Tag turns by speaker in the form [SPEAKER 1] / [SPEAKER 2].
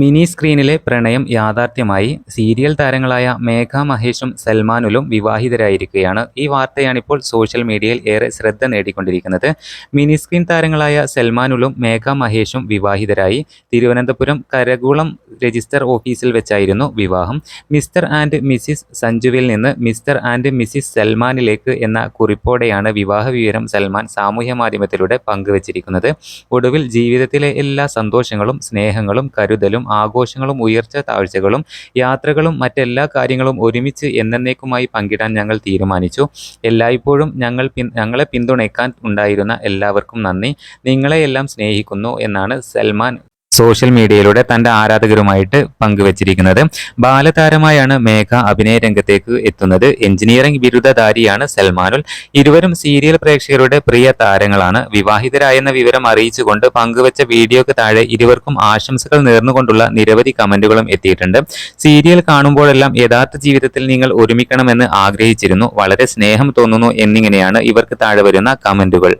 [SPEAKER 1] Mini സ്ക്രീനിലെ പ്രണയം യാഥാർത്ഥ്യമായി serial താരങ്ങളായ മേഘ മഹേഷും സൽമാനുലും വിവാഹിതരായിരിക്കുകയാണ്. ഈ വാർത്തയാണിപ്പോൾ സോഷ്യൽ മീഡിയയിൽ ഏറെ ശ്രദ്ധ നേടിക്കൊണ്ടിരിക്കുന്നത്. മിനി സ്ക്രീൻ താരങ്ങളായ സൽമാനുലും മേഘ മഹേഷും വിവാഹിതരായി. തിരുവനന്തപുരം കരകുളം രജിസ്റ്റർ ഓഫീസിൽ വെച്ചായിരുന്നു വിവാഹം. മിസ്റ്റർ ആൻഡ് മിസ്സിസ് സഞ്ജുവിൽ നിന്ന് മിസ്റ്റർ ആൻഡ് മിസ്സിസ് സൽമാനിലേക്ക് എന്ന കുറിപ്പോടെയാണ് വിവാഹ വിവരം സൽമാൻ സാമൂഹ്യ മാധ്യമത്തിലൂടെ പങ്കുവച്ചിരിക്കുന്നത്. ഒടുവിൽ ജീവിതത്തിലെ എല്ലാ സന്തോഷങ്ങളും സ്നേഹങ്ങളും കരുതലും ആഘോഷങ്ങളും ഉയർച്ച താഴ്ചകളും യാത്രകളും മറ്റെല്ലാ കാര്യങ്ങളും ഒരുമിച്ച് എന്നേക്കുമായി പങ്കിടാൻ ഞങ്ങൾ തീരുമാനിച്ചു. എല്ലായ്പ്പോഴും ഞങ്ങൾ ഞങ്ങളെ പിന്തുണയ്ക്കാൻ ഉണ്ടായിരുന്ന എല്ലാവർക്കും നന്ദി. നിങ്ങളെയെല്ലാം സ്നേഹിക്കുന്നു എന്നാണ് സൽമാൻ സോഷ്യൽ മീഡിയയിലൂടെ തന്റെ ആരാധകരുമായിട്ട് പങ്കുവച്ചിരിക്കുന്നത്. ബാലതാരമായാണ് മേഘ അഭിനയ രംഗത്തേക്ക് എത്തുന്നത്. എഞ്ചിനീയറിംഗ് ബിരുദധാരിയാണ് സൽമാനുൽ. ഇരുവരും സീരിയൽ പ്രേക്ഷകരുടെ പ്രിയ താരങ്ങളാണ്. വിവാഹിതരായെന്ന വിവരം അറിയിച്ചുകൊണ്ട് പങ്കുവച്ച വീഡിയോക്ക് താഴെ ഇരുവർക്കും ആശംസകൾ നേർന്നുകൊണ്ടുള്ള നിരവധി കമന്റുകളും എത്തിയിട്ടുണ്ട്. സീരിയൽ കാണുമ്പോഴെല്ലാം യഥാർത്ഥ ജീവിതത്തിൽ നിങ്ങൾ ഒരുമിക്കണമെന്ന് ആഗ്രഹിച്ചിരുന്നു. വളരെ സ്നേഹം തോന്നുന്നു എന്നിങ്ങനെയാണ് ഇവർക്ക് താഴെ വരുന്ന കമന്റുകൾ.